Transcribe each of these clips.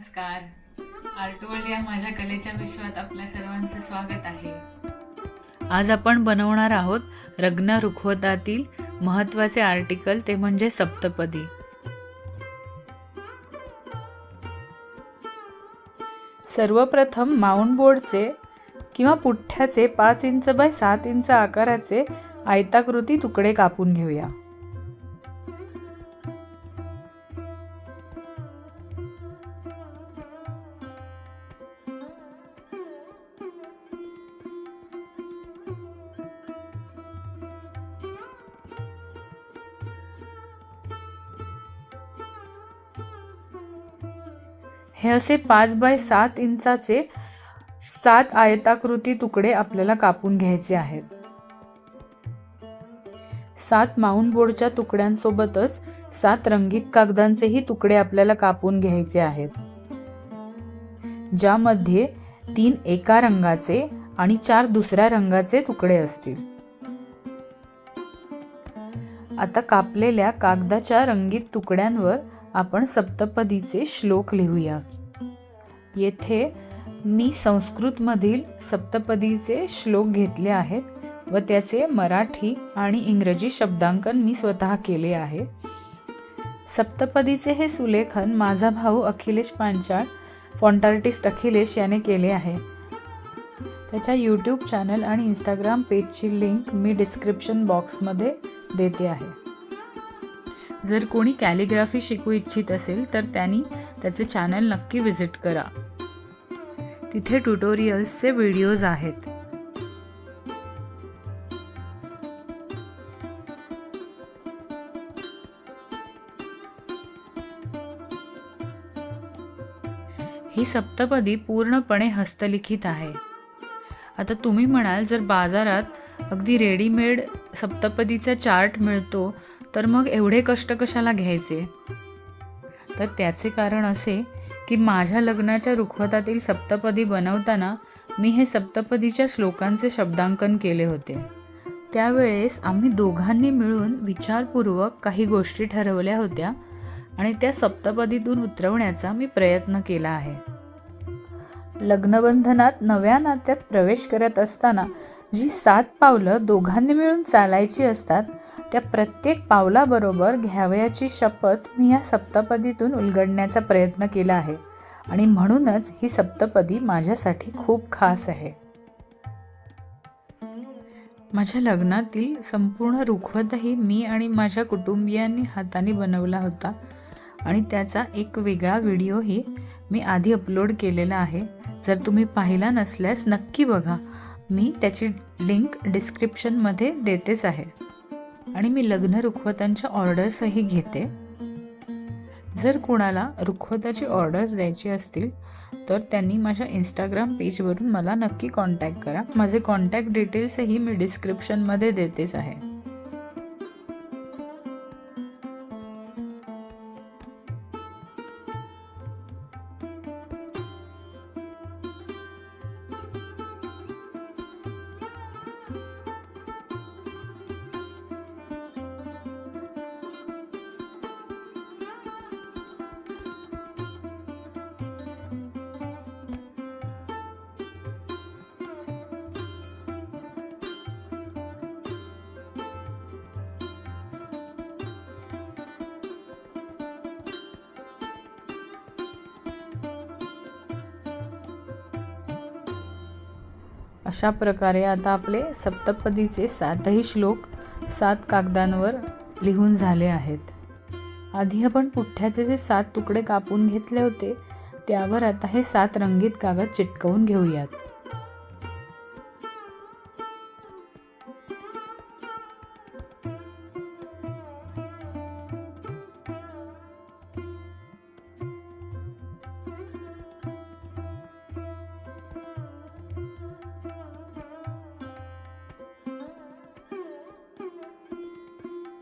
नमस्कार. Art world या माझ्या कलेच्या विश्वात आपल्या सर्वांचं स्वागत आहे. आज आपण बनवणार आहोत रग्न रुखवतातील महत्त्वाचे आर्टिकल ते म्हणजे सप्तपदी. सर्वप्रथम माउंट बोर्डचे किंवा पुठ्ठ्याचे पाच इंच बाय सात इंच आकाराचे आयताकृती तुकडे कापून घेऊया. हे असे पाच बाय सात इंचाचे सात आयताकृती तुकडे आपल्याला कापून घ्यायचे आहेत. सात माउंट बोर्डच्या तुकड्यांसोबतच सात रंगीत कागदांचेही तुकडे आपल्याला कापून घ्यायचे आहेत. ज्यामध्ये तीन एका रंगाचे आणि चार दुसऱ्या रंगाचे तुकडे असतील. आता कापलेल्या कागदाच्या रंगीत तुकड्यांवर आपण सप्तपदीचे श्लोक लिहूया. येथे मी संस्कृतमधील सप्तपदीचे श्लोक घेतले आहेत व त्याचे मराठी आणि इंग्रजी शब्दांकन मी स्वतः केले आहे. सप्तपदीचे हे सुलेखन माझा भाऊ अखिलेश पांचाळ फॉन्टार्टिस्ट अखिलेश याने केले आहे. त्याच्या यूट्यूब चॅनल आणि इंस्टाग्राम पेजची लिंक मी डिस्क्रिप्शन बॉक्समध्ये देते आहे. जर कोणी कॅलिग्राफी शिकू इच्छित असेल तर त्यांनी त्याचे चॅनल नक्की व्हिजिट करा. तिथे ट्युटोरियल्सचे व्हिडिओज आहेत. ही सप्तपदी पूर्णपणे हस्तलिखित आहे. आता तुम्ही म्हणाल जर बाजारात अगदी रेडीमेड सप्तपदीचा चार्ट मिळतो तर मग एवढे कष्ट कशाला घ्यायचे? तर त्याचे कारण असे की माझ्या लग्नाच्या रुखवतातील सप्तपदी बनवताना मी हे सप्तपदीच्या श्लोकांचे शब्दांकन केले होते. त्यावेळेस आम्ही दोघांनी मिळून विचारपूर्वक काही गोष्टी ठरवल्या होत्या आणि त्या सप्तपदीतून उतरवण्याचा मी प्रयत्न केला आहे. लग्नबंधनात नव्या नात्यात प्रवेश करत असताना जी सात पावलं दोघांनी मिळून चालायची असतात त्या प्रत्येक पावलाबरोबर घ्यावयाची शपथ मी या सप्तपदीतून उलगडण्याचा प्रयत्न केला आहे. आणि म्हणूनच ही सप्तपदी माझ्यासाठी खूप खास आहे. माझ्या लग्नातील संपूर्ण रुखवतही मी आणि माझ्या कुटुंबियांनी हाताने बनवला होता आणि त्याचा एक वेगळा व्हिडिओही मी आधी अपलोड केलेला आहे. जर तुम्ही पाहिला नसल्यास नक्की बघा. मी त्याची लिंक डिस्क्रिप्शनमध्ये देतेच आहे. आणि मी लग्न रुखवतांच्या ऑर्डर्सही घेते. जर कुणाला रुखवताची ऑर्डर्स द्यायची असतील तर त्यांनी माझ्या इंस्टाग्राम पेजवरून मला नक्की कॉन्टॅक्ट करा. माझे कॉन्टॅक्ट डिटेल्सही मी डिस्क्रिप्शनमध्ये देतेच आहे. अशा प्रकारे आता आपले सप्तपदीचे सातही श्लोक सात कागदांवर लिहून झाले आहेत. आधी आपण पुठ्ठ्याचे जे सात तुकडे कापून घेतले होते त्यावर आता हे सात रंगीत कागद चिटकवून घेऊयात.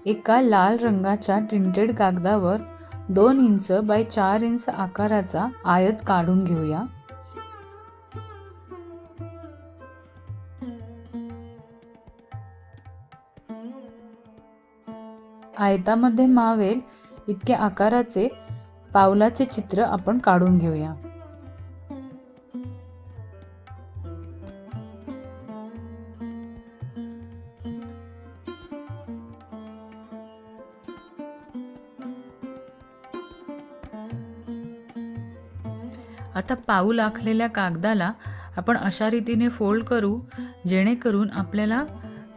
एका लाल रंगाच्या टिंटेड कागदावर दोन इंच बाय चार इंच आकाराचा आयत काढून घेऊया. आयतामध्ये मावेल इतके आकाराचे पावलाचे चित्र आपण काढून घेऊया. पाऊल आखलेल्या कागदाला आपण अशा रीतीने फोल्ड करू जेणेकरून आपल्याला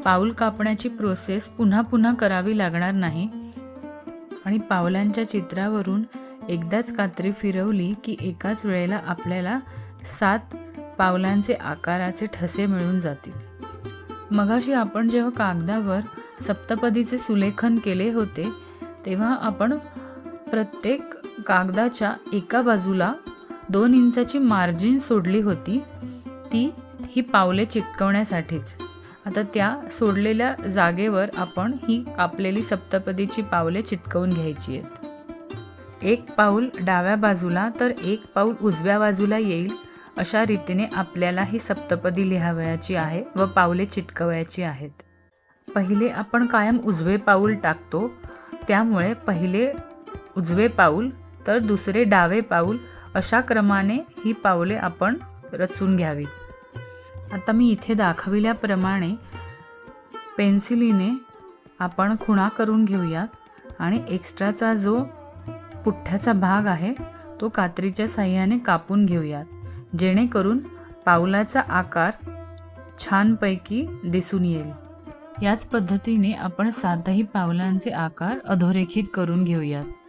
पाऊल कापण्याची प्रोसेस पुन्हा पुन्हा करावी लागणार नाही. आणि पावलांच्या चित्रावरून एकदाच कात्री फिरवली की एकाच वेळेला आपल्याला सात पावलांचे आकाराचे ठसे मिळून जातील. मगाशी आपण जेव्हा कागदावर सप्तपदीचे सुलेखन केले होते तेव्हा आपण प्रत्येक कागदाच्या एका बाजूला दोन इंचाची मार्जिन सोडली होती ती ही पावले चिटकवण्यासाठीच आता त्या सोडलेल्या जागेवर आपण ही कापलेली सप्तपदीची पावले चिटकवून घ्यायची आहेत. एक पाऊल डाव्या बाजूला तर एक पाऊल उजव्या बाजूला येईल अशा रीतीने आपल्याला ही सप्तपदी लिहावयाची आहे व पावले चिटकवायची आहेत. पहिले आपण कायम उजवे पाऊल टाकतो त्यामुळे पहिले उजवे पाऊल तर दुसरे डावे पाऊल अशा क्रमाने ही पावले आपण रचून घ्यावीत आता मी इथे दाखविल्याप्रमाणे पेन्सिलीने आपण खुणा करून घेऊयात आणि एक्स्ट्राचा जो पुठ्ठ्याचा भाग आहे तो कात्रीच्या साह्याने कापून घेऊयात जेणेकरून पावलाचा आकार छानपैकी दिसून येईल. याच पद्धतीने आपण सातही पावलांचे आकार अधोरेखित करून घेऊयात.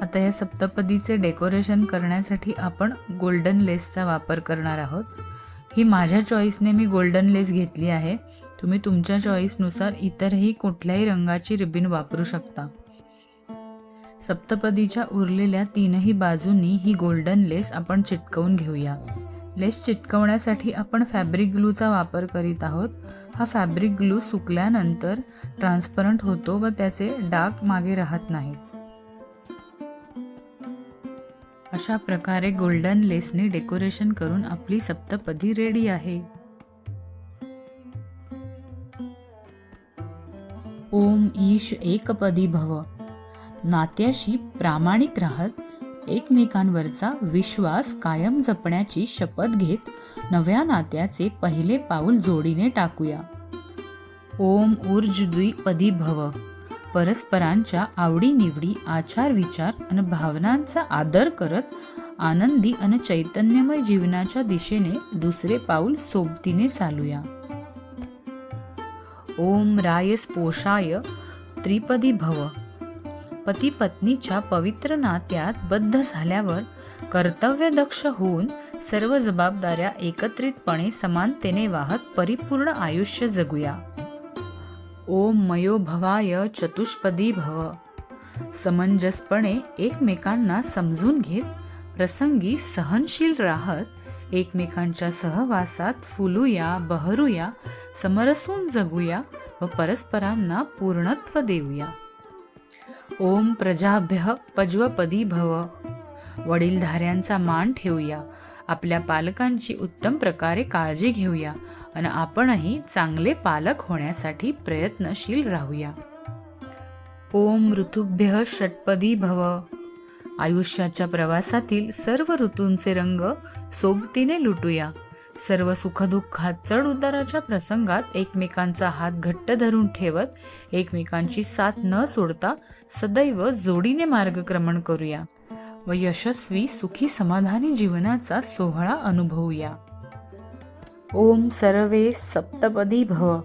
आता या सप्तपदीचे डेकोरेशन करण्यासाठी आपण गोल्डन लेसचा वापर करणार आहोत. ही माझ्या चॉईसने मी गोल्डन लेस घेतली आहे. तुम्ही तुमच्या चॉईसनुसार इतरही कुठल्याही रंगाची रिबीन वापरू शकता. सप्तपदीच्या उरलेल्या तीनही बाजूंनी ही गोल्डन लेस आपण चिटकवून घेऊया. लेस चिटकवण्यासाठी आपण फॅब्रिक ग्लूचा वापर करीत आहोत. हा फॅब्रिक ग्लू सुकल्यानंतर ट्रान्सपरंट होतो व त्याचे डाग मागे राहत नाहीत. अशा प्रकारे गोल्डन लेसने डेकोरेशन करून आपली सप्तपदी रेडी आहे. ओम ईश एकपदी भव. नात्याशी प्रामाणिक राहत एकमेकांवरचा विश्वास कायम जपण्याची शपथ घेत नव्या नात्याचे पहिले पाऊल जोडीने टाकूया. ओम ऊर्ज द्विपदी भव. परस्परांच्या आवडीनिवडी आचार विचार आणि भावनांचा आदर करत आनंदी आणि चैतन्यमय जीवनाच्या दिशेने दुसरे पाऊल सोबतीने चालूया. ओम राय स्पोषाय त्रिपदी भव. पती पत्नीच्या पवित्र नात्यात बद्ध झाल्यावर कर्तव्यदक्ष होऊन सर्व जबाबदाऱ्या एकत्रितपणे समानतेने वाहत परिपूर्ण आयुष्य जगूया. ओम मयो भवाय चतुष्पदी भव। समंजसपणे एकमेकांना समजून घेत प्रसंगी सहनशील राहत एकमेकांच्या सहवासात फुलूया बहरूया समरसून जगूया व परस्परांना पूर्णत्व देऊया। ओम प्रजाभ्य पज्वपदी भव। वडीलधाऱ्यांचा मान ठेवूया आपल्या पालकांची उत्तम प्रकारे काळजी घेऊया आणि आपणही चांगले पालक होण्यासाठी प्रयत्नशील राहूया. ओम ऋतुभ्य षटपदी भव आयुष्याच्या प्रवासातील सर्व ऋतूंचे रंग सोबतीने लुटूया. सर्व सुखदुःखात चढ उताराच्या प्रसंगात एकमेकांचा हात घट्ट धरून ठेवत एकमेकांची साथ न सोडता सदैव जोडीने मार्गक्रमण करूया. व यशस्वी सुखी समाधानी जीवनाचा सोहळा अनुभवूया. ओम सर्वे सप्तपदी भव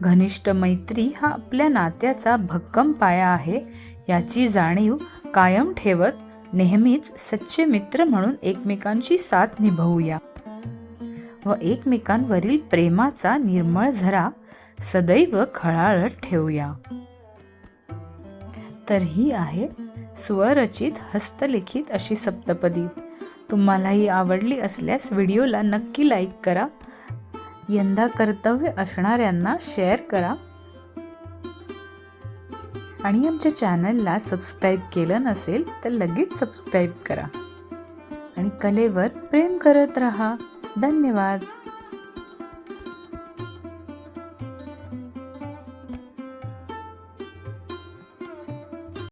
घनिष्ठ मैत्री हा आपल्या नात्याचा भक्कम पाया आहे. याची जाणीव कायम ठेवत नेहमीच सच्चे मित्र म्हणून एकमेकांची साथ निभवूया. व एकमेकांवरील प्रेमाचा निर्मळ झरा सदैव खळाळत ठेवूया. तर ही आहे स्वरचित हस्तलिखित अशी सप्तपदी. तुम्हाला ही आवडली असल्यास व्हिडिओला नक्की लाईक करा. यंदा कर्तव्य असणाऱ्यांना शेअर करा. आणि आमच्या चॅनलला सबस्क्राईब केलं नसेल तर लगेच सबस्क्राईब करा. आणि कलेवर प्रेम करत रहा. धन्यवाद.